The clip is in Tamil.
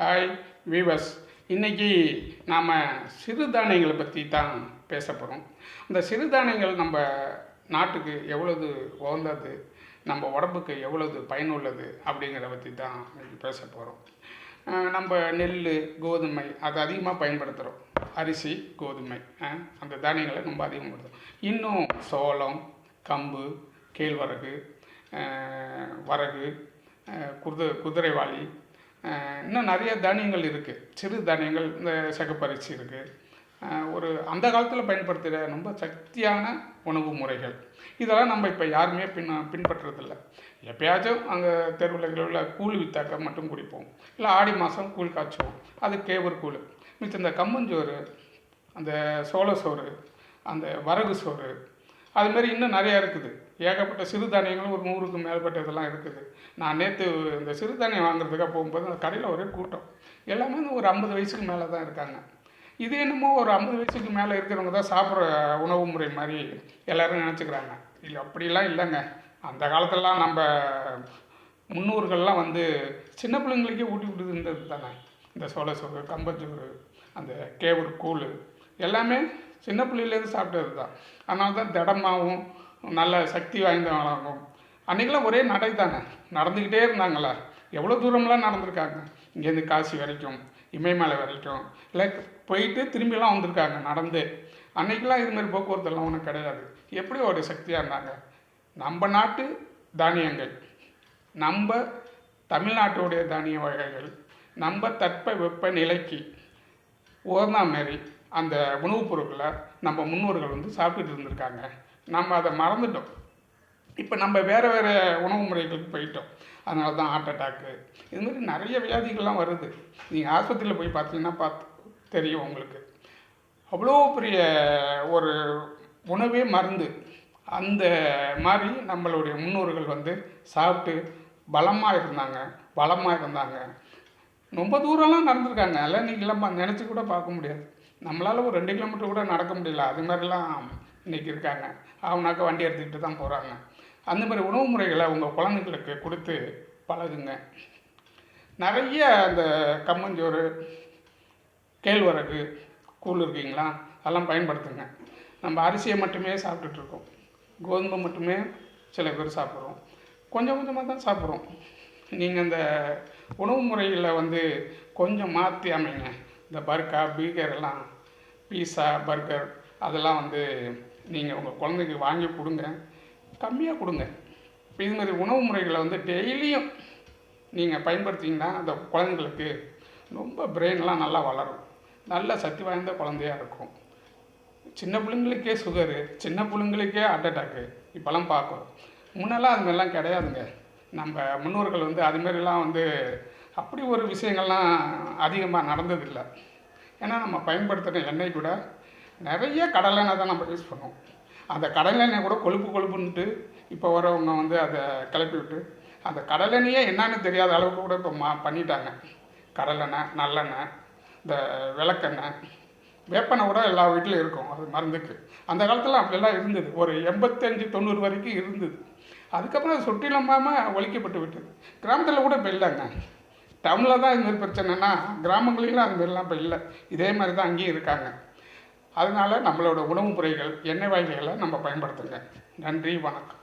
ஹாய் வீவர்ஸ் இன்றைக்கி நாம் சிறுதானியங்களை பற்றி தான் பேச போகிறோம் இந்த சிறுதானியங்கள் நம்ம நாட்டுக்கு எவ்வளவு உகந்தது நம்ம உடம்புக்கு எவ்வளவு பயனுள்ளது அப்படிங்கிறத பற்றி தான் பேச போகிறோம் நம்ம நெல் கோதுமை அதை அதிகமாக பயன்படுத்துகிறோம் அரிசி கோதுமை அந்த தானியங்களை ரொம்ப அதிகமாகப்படுத்துகிறோம் இன்னும் சோளம் கம்பு கேழ்வரகு வரகு குது குதிரைவாளி இன்னும் நிறைய தானியங்கள் இருக்குது சிறு தானியங்கள் இந்த சகப்பரிசி இருக்குது ஒரு அந்த காலத்தில் பயன்படுத்துகிற ரொம்ப சக்தியான உணவு முறைகள். இதெல்லாம் நம்ம இப்போ யாருமே பின் பின்பற்றுறதில்ல. எப்பயாச்சும் அங்கே தெருவில் உள்ள கூழ் வித்தாக்க மட்டும் குடிப்போம். இல்லை ஆடி மாதம் கூழ் காய்ச்சுவோம். அது கேவர் கூழ். மிச்சம் இந்த கம்மஞ்சோறு அந்த சோள சோறு அந்த வரகு சோறு அது மாதிரி இன்னும் நிறையா இருக்குது. ஏகப்பட்ட சிறுதானியங்களும் ஒரு நூறுக்கு மேற்பட்ட இதெல்லாம் இருக்குது. நான் நேற்று இந்த சிறுதானியம் வாங்குறதுக்காக போகும்போது அந்த கடையில் ஒரே கூட்டம். எல்லாமே வந்து ஒரு ஐம்பது வயசுக்கு மேலே தான் இருக்காங்க. இது என்னமோ ஒரு ஐம்பது வயசுக்கு மேலே இருக்கிறவங்க தான் சாப்பிட்ற உணவு முறை மாதிரி எல்லோரும் நினச்சிக்கிறாங்க. இல்லை அப்படிலாம் இல்லைங்க. அந்த காலத்திலலாம் நம்ம முன்னோர்கள்லாம் வந்து சின்ன பிள்ளைங்களுக்கே ஊட்டி விட்டு இருந்தது தானே. இந்த சோள சோறு கம்பச்சோறு அந்த கேவுரு கூழ் எல்லாமே சின்ன பிள்ளையிலேருந்து சாப்பிட்டது தான். அதனால தான் திடமாகவும் நல்ல சக்தி வாய்ந்தவங்களாகவும். அன்றைக்கெல்லாம் ஒரே நடை தானே? நடந்துக்கிட்டே இருந்தாங்களா? எவ்வளோ தூரம்லாம் நடந்திருக்காங்க? இங்கேருந்து காசி வரைக்கும் இமயமலை வரைக்கும். இல்லை போயிட்டு திரும்பிலாம் வந்திருக்காங்க நடந்து. அன்றைக்கெலாம் இது மாதிரி ஒன்றும் கிடையாது. எப்படி ஒரு சக்தியாக இருந்தாங்க? நம்ம நாட்டு தானியங்கள் நம்ம தமிழ்நாட்டுடைய தானிய வகைகள் நம்ம தட்ப வெப்ப நிலைக்கு ஓர்னா மாரி அந்த உணவுப் பொருட்களை நம்ம முன்னோர்கள் வந்து சாப்பிட்டுட்டு இருந்திருக்காங்க. நம்ம அதை மறந்துட்டோம். இப்போ நம்ம வேறு வேறு உணவு முறைகளுக்கு போயிட்டோம். அதனால தான் ஹார்ட் அட்டாக்கு இது மாதிரி நிறைய வியாதிகள்லாம் வருது. நீங்கள் ஆஸ்பத்திரியில் போய் பார்த்தீங்கன்னா பார்த்து தெரியும் உங்களுக்கு. அவ்வளோ பெரிய ஒரு உணவே மருந்து. அந்த மாதிரி நம்மளுடைய முன்னோர்கள் வந்து சாப்பிட்டு பலமாக இருந்தாங்க. பலமாக இருந்தாங்க. ரொம்ப தூரம்லாம் நடந்திருக்காங்க. அதெல்லாம் நீங்களாம் நினச்சி கூட பார்க்க முடியாது. நம்மளால் ஒரு ரெண்டு கிலோமீட்டர் கூட நடக்க முடியல. அது மாதிரிலாம் இன்றைக்கி இருக்காங்க. அவனாக்க வண்டி எடுத்துக்கிட்டு தான் போகிறாங்க அந்த மாதிரி உணவு முறைகளை உங்கள் குழந்தைங்களுக்கு கொடுத்து பழகுங்க. நிறைய அந்த கம்மஞ்சோறு கேழ்வரகு கூழ் இருக்கீங்களா? அதெல்லாம் பயன்படுத்துங்க. நம்ம அரிசியை மட்டுமே சாப்பிட்டுட்டு இருக்கோம். கோதுமை மட்டுமே சில பேர் சாப்பிட்றோம். கொஞ்சம் கொஞ்சமாக தான் சாப்பிட்றோம். நீங்கள் அந்த உணவு முறையில் வந்து கொஞ்சம் மாற்றி அமைங்க. இந்த பர்கா பீகர் எல்லாம் பீஸா பர்கர் அதெல்லாம் வந்து நீங்கள் உங்கள் குழந்தைக்கு வாங்கி கொடுங்க. கம்மியாக கொடுங்க. இப்போ இது மாதிரி உணவு முறைகளை வந்து டெய்லியும் நீங்கள் பயன்படுத்திங்கன்னா அந்த குழந்தைங்களுக்கு ரொம்ப பிரெயின்லாம் நல்லா வளரும். நல்ல சக்தி வாய்ந்த குழந்தையாக இருக்கும். சின்ன பிள்ளைங்களுக்கே சுகரு சின்ன பிள்ளைங்களுக்கே ஹார்ட் அட்டாக்கு இப்போல்லாம் பார்க்குறோம் முன்னெல்லாம் அதுமாதிரிலாம் கிடையாதுங்க. நம்ம முன்னோர்கள் வந்து அதுமாரிலாம் வந்து அப்படி ஒரு விஷயங்கள்லாம் அதிகமாக நடந்ததில்லை. ஏன்னா நம்ம பயன்படுத்துகிற எண்ணெய் கூட நிறைய கடலெண்ணெய் தான் நம்ம யூஸ் பண்ணுவோம். அந்த கடலெண்ணெய் கூட கொழுப்பு கொழுப்புன்ட்டு இப்போ வரவங்க வந்து அதை கிளப்பி விட்டு அந்த கடலெண்ணெயே என்னன்னு தெரியாத அளவுக்கு கூட இப்போ மா பண்ணிட்டாங்க. கடலெண்ணெய் நல்லெண்ணெய் இந்த விளக்கெண்ணெய் வேப்பெண்ணெய் கூட எல்லா வீட்லையும் இருக்கும். அது மருந்துக்கு. அந்த காலத்தில் அப்படியெல்லாம் இருந்தது. ஒரு எண்பத்தஞ்சு தொண்ணூறு வரைக்கும் இருந்தது. அதுக்கப்புறம் அது சுற்றிலமாக ஒழிக்கப்பட்டு விட்டது. கிராமத்தில் கூட இப்போ இல்லைங்க. டவுனில் தான் இது பிரச்சனைனா கிராமங்களிலும் அதுமாரிலாம் இப்போ இல்லை. இதே மாதிரி தான் அங்கேயும் இருக்காங்க. அதனால் நம்மளோட உணவு முறைகள் எண்ணெய் வகைகளை நம்ம பயன்படுத்துங்க. நன்றி வணக்கம்.